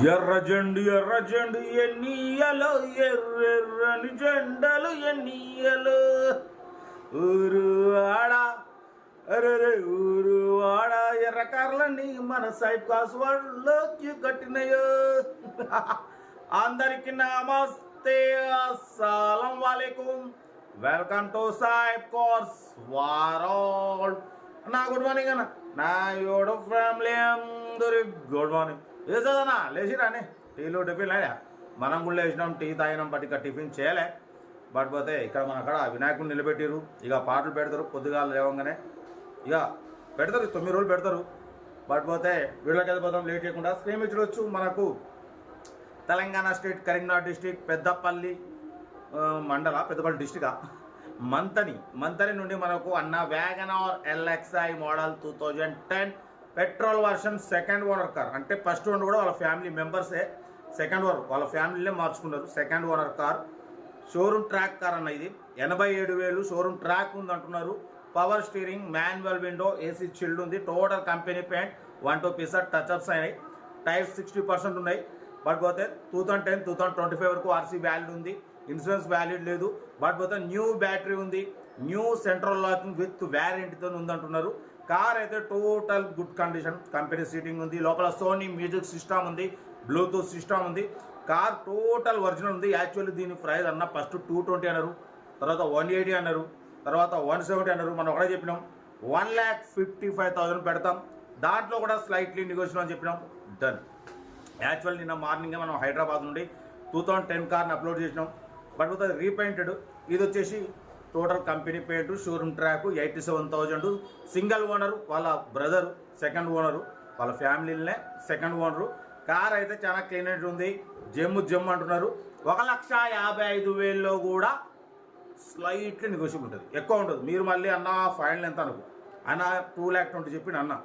ఎర్ర జెండు ఎర్ర జెండు ఎన్నియలు ఎర్రెర్రని జెండలు ఎన్నియలు ఊరు ఆడ. అరే ఊరు ఆడ ఎర్ర కార్లన్నీ మన సైబ్ కాసు వాళ్ళకి కట్టినయో. అందరికి నమస్తే అస్సలం వాలేకుం. వెల్కమ్ టు సాయిబ్ కోర్స్ వారోల్. నా గుడ్ మార్నింగ్ అన్న. నా యోడు ఫ్యామిలీ అందరి గుడ్ మార్నింగ్. ఏ చదవనా లేచిరానే టిఫిన్ లేదా మనం కూడా లేచినాం టీ తాగినాం బట్ ఇక టిఫిన్ చేయలే. బట్ పోతే ఇక్కడ మన అక్కడ వినాయకుడు నిలబెట్టిరు ఇక పాటలు పెడతారు పొద్దుగాలు లేవంగానే. ఇక పెడతారు తొమ్మిది రోజులు పెడతారు. బట్ పోతే వీళ్ళకి వెళ్ళిపోతాం లేట్ చేయకుండా స్క్రీన్ మనకు. తెలంగాణ స్టేట్ కరీంనగర్ డిస్టిక్ పెద్దపల్లి మండల పెద్దపల్లి డిస్టిక్ మంతని మంతని నుండి మనకు అన్న Wagon R LXi model two thousand ten petrol version second owner car. అంటే ఫస్ట్ ఓనర్ కూడా వాళ్ళ ఫ్యామిలీ మెంబర్సే. సెకండ్ ఓనర్ వాళ్ళ ఫ్యామిలీనే మార్చుకున్నారు. Second owner car. Showroom track car అన్న ఇది. ఎనభై ఏడు వేలు షోరూమ్ ట్రాక్ ఉంది అంటున్నారు. Power steering manual window AC chilled ఉంది. Total company paint one two pieces touch ups అయినాయి. టైర్స్ సిక్స్టీ పర్సెంట్ ఉన్నాయి. బట్ పోతే two thousand ten two thousand twenty five వరకు ఆర్సీ వ్యాలిడ్ ఉంది. ఇన్సూరెన్స్ వ్యాలిడ్ లేదు. But పోతే న్యూ బ్యాటరీ ఉంది. New central locking with వ్యారెంటీతో ఉందంటున్నారు. కార్ అయితే total good condition. Company seating ఉంది. లోపల సోనీ మ్యూజిక్ సిస్టమ్ ఉంది. బ్లూటూత్ సిస్టమ్ ఉంది. కార్ టోటల్ ఒరిజినల్ ఉంది. యాక్చువల్లీ దీని ప్రైస్ అన్న ఫస్ట్ టూ ట్వంటీ అన్నారు. తర్వాత వన్ ఎయిటీ అన్నారు. తర్వాత వన్ సెవెంటీ అన్నారు. మనం ఒకటే చెప్పినాం. One lakh fifty five thousand పెడతాం. దాంట్లో కూడా స్లైట్లీ నెగోషియల్ అని చెప్పినాం. డన్ యాక్చువల్ నిన్న మార్నింగే మనం హైదరాబాద్ నుండి టూ థౌజండ్ టెన్ కార్ని అప్లోడ్ చేసినాం. బట్ విత్ రీపెయింటెడ్ ఇది వచ్చేసి టోటల్ కంపెనీ పేరు showroom track eighty seven thousand. Single owner వాళ్ళ బ్రదరు సెకండ్ ఓనరు వాళ్ళ ఫ్యామిలీనే సెకండ్ ఓనరు. కార్ అయితే చాలా క్లీన్ ఉంది. జమ్ము జమ్ము అంటున్నారు. ఒక లక్ష యాభై ఐదు వేల్లో కూడా స్లైట్లీ నెగోషియబుల్ ఉంటుంది. ఎక్కువ ఉంటుంది. మీరు మళ్ళీ అన్న ఫైనల్ ఎంత అనుకో. అన్న టూ ల్యాక్ ట్వంటీ చెప్పి అన్న.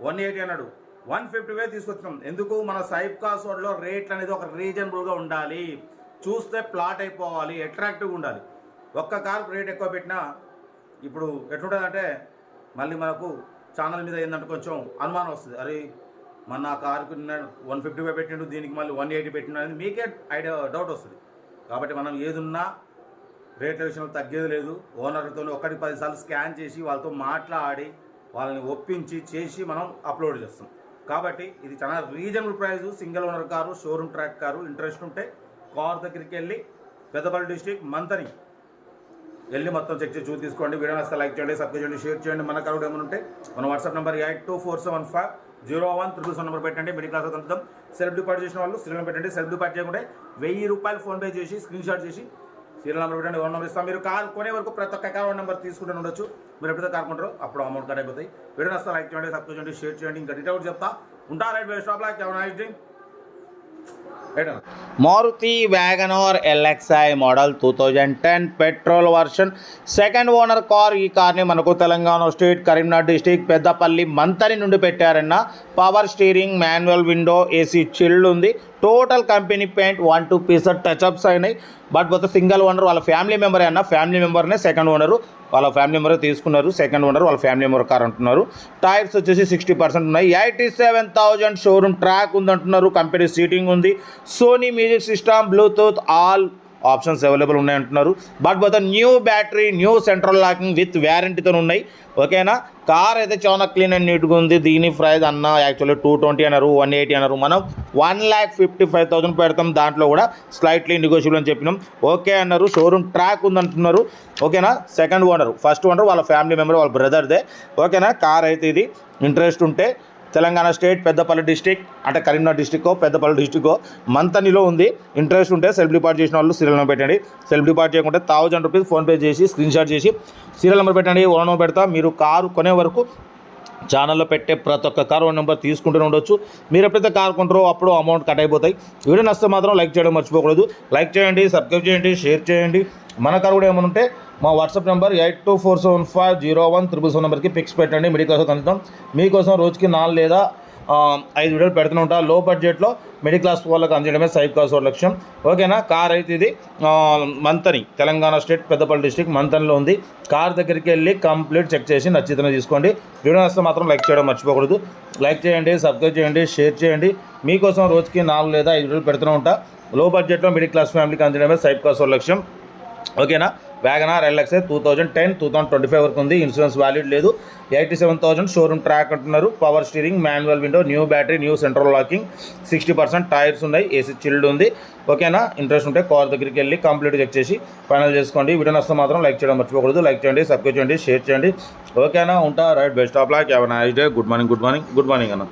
వన్ ఎయిటీ అన్నాడు. వన్ ఫిఫ్టీ వే తీసుకొచ్చినాం. ఎందుకు? మన సైబ్ కాసోడ్లో రేట్లు అనేది ఒక రీజనబుల్గా ఉండాలి. చూస్తే ప్లాట్ అయిపోవాలి. అట్రాక్టివ్గా ఉండాలి. ఒక్క కారు రేట్ ఎక్కువ పెట్టినా ఇప్పుడు ఎట్లుంటుందంటే మళ్ళీ మనకు ఛానల్ మీద ఏంటంటే కొంచెం అనుమానం వస్తుంది. అరే మన ఆ కారుకు వన్ ఫిఫ్టీ ఫైవ్ పెట్టిండు దీనికి మళ్ళీ వన్ ఎయిటీ పెట్టిండు అనేది మీకే ఐడియా డౌట్ వస్తుంది. కాబట్టి మనం ఏదున్నా రేట్ల విషయంలో తగ్గేది లేదు. ఓనర్తో ఒకటి పదిసార్లు స్కాన్ చేసి వాళ్ళతో మాట్లాడి వాళ్ళని ఒప్పించి చేసి మనం అప్లోడ్ చేస్తాం. కాబట్టి ఇది చాలా reasonable price. Single owner car showroom track car interest ఉంటే కార్ దగ్గరికి వెళ్ళి పెద్దపల్లి డిస్టిక్ మంతని వెళ్ళి మొత్తం చెక్ చేసి చూసి తీసుకోండి. వీడియో వస్తే లైక్ చేయండి సబ్స్క్రైబ్ చేయండి షేర్ చేయండి. మన కరుడు ఏమైనా ఉంటే మన WhatsApp number eight two four seven five zero one triple seven number పెట్టండి. మిడిల్ క్లాస్ అందుతాం సెల్ఫ్ డిపార్ట్ చేసిన వాళ్ళు సీరియల్ పెట్టండి. సెల్ఫ్ డిపాజిట్ చేయకుండా వెయ్యి రూపాయలు ఫోన్పే చేసి స్క్రీన్ షాట్ చేసి సీరియల్ నెంబర్ పెట్టండి. ఓన్ నెంబర్ ఇస్తాం. మీరు కార్ కొనే వరకు ప్రతి ఒక్క కార్ నెంబర్ తీసుకుంటూ ఉండొచ్చు. మీరు ఎప్పుడైతే కార్ కొంటారో అప్పుడు అమౌంట్ కట్ అయిపోతాయి. వీడియో వస్తే లైక్ చేయండి సబ్స్క్రైబ్ చేయండి షేర్ చేయండి. ఇంకా డీటెయిల్ చెప్తా. ఉంటా రైట్ బై స్టాప్ లైక్ ఎవరైనా drink Maruti Wagon R LXi model two thousand ten petrol version second owner car ఈ కార్ని మనకు తెలంగాణ స్టేట్ కరీంనగర్ డిస్టిక్ పెద్దపల్లి మంతరి నుండి పెట్టారన్న. Power steering manual window AC chilled ఉంది. Total company paint one two pieces touch ups అయినాయి. But పోతే single owner వాళ్ళ family member అన్న? Family మెంబర్నే సెకండ్ ఓనరు వాళ్ళ ఫ్యామిలీ మెంబర్ తీసుకున్నారు. సెకండ్ ఓనర్ వాళ్ళ ఫ్యామిలీ మెంబర్ కార్ అంటున్నారు. టైర్స్ వచ్చేసి సిక్స్టీ పర్సెంట్ ఉన్నాయి. Eighty seven thousand showroom track ఉందంటున్నారు. కంపెనీ సీటింగ్ ఉంది. Sony music system Bluetooth all options available ఉన్నాయి అంటున్నారు. బట్ పోతే new battery new central locking with వ్యారంటీతో ఉన్నాయి. ఓకేనా కార్ అయితే చాలా క్లీన్ అండ్ నీట్గా ఉంది. దీని ప్రైస్ అన్న యాక్చువల్లీ టూ ట్వంటీ అన్నారు వన్ ఎయిటీ అన్నారు. మనం one lakh fifty five thousand పెడతాం. దాంట్లో కూడా స్లైట్లీ నెగోషియబుల్ అని చెప్పినాం. ఓకే అన్నారు. షోరూమ్ ట్రాక్ ఉందంటున్నారు. ఓకేనా సెకండ్ ఓనర్ ఫస్ట్ ఓనర్ వాళ్ళ ఫ్యామిలీ మెంబర్ వాళ్ళ బ్రదర్దే ఓకేనా కార్ అయితే ఇది. ఇంట్రెస్ట్ ఉంటే తెలంగాణ స్టేట్ పెద్దపల్లి డిస్టిక్ అంటే కరీంనగర్ డిస్టిక్కో పెద్దపల్లి డిస్టిక్కో మంతనిలో ఉంది. ఇంట్రెస్ట్ ఉంటే సెల్ఫ్ డిపార్ట్ చేసిన వాళ్ళు సీరియల్ నెంబర్ పెట్టండి. సెల్ఫ్ డిపార్ట్ చేయకుంటే థౌజండ్ రూపీస్ ఫోన్పే చేసి స్క్రీన్ షాట్ చేసి సీరియల్ నెంబర్ పెట్టండి. ఓన్ నెంబర్ పెడతా. మీరు కారు కొనే వరకు ఛానల్లో పెట్టే ప్రతి ఒక్క కార్ ఓన్ నెంబర్ తీసుకుంటూనే ఉండొచ్చు. మీరు ఎప్పుడైతే కార్ కొంటారో అప్పుడు అమౌంట్ కట్ అయిపోతాయి. వీడియో నచ్చితే మాత్రం లైక్ చేయడం మర్చిపోకూడదు. లైక్ చేయండి సబ్స్క్రైబ్ చేయండి షేర్ చేయండి. మన కార్ కూడా ఏమైనా ఉంటే మా WhatsApp number eight two four seven five zero one triple seven నెంబర్కి పిక్స్ పెట్టండి. మిడిల్ కోసం అందుతాం మీకోసం రోజుకి నాలుగు లేదా ఐదు వీడియోలు పెడుతూ ఉంటా. లో బడ్జెట్లో మిడిల్ క్లాస్ వాళ్ళకి అందించడమే సైబ్ కాస్ లక్ష్యం. ఓకేనా కార్ అయితే ఇది మంతని. తెలంగాణ స్టేట్ పెద్దపల్లి డిస్టిక్ మంతనిలో ఉంది. కార్ దగ్గరికి వెళ్ళి కంప్లీట్ చెక్ చేసి నచ్చితేనే తీసుకోండి. వీడియో నచ్చితే మాత్రం లైక్ చేయడం మర్చిపోకూడదు. లైక్ చేయండి సబ్స్క్రైబ్ చేయండి షేర్ చేయండి. మీకోసం రోజుకి నాలుగు లేదా ఐదు వీడియోలు పెడుతూ ఉంటా. లో బడ్జెట్లో మిడిల్ క్లాస్ ఫ్యామిలీకి అందించడమే సైబ్ కాస్ లక్ష్యం. ఓకేనా Wagon R LXi two thousand ten two thousand twenty five వరకు ఉంది. ఇన్సూరెన్స్ వ్యాలిడ్ లేదు. Eighty seven thousand showroom track అంటున్నారు. Power steering manual window new battery new central locking sixty percent tyres ఉన్నాయి. ఏసీ చిల్డ్ ఉంది. ఓకేనా interest ఉంటే car దగ్గరికి వెళ్ళి కంప్లీట్ చెక్ చేసి ఫైనల్ చేసుకోండి. వీడియో నష్టం మాత్రం లైక్ చేయడం మర్చిపోకూడదు. లైక్ చేయండి సబ్స్క్రైబ్ చేయండి షేర్ చేయండి. ఓకేనా ఉంటా? Right best of luck have nice day good morning good morning good morning అన్న.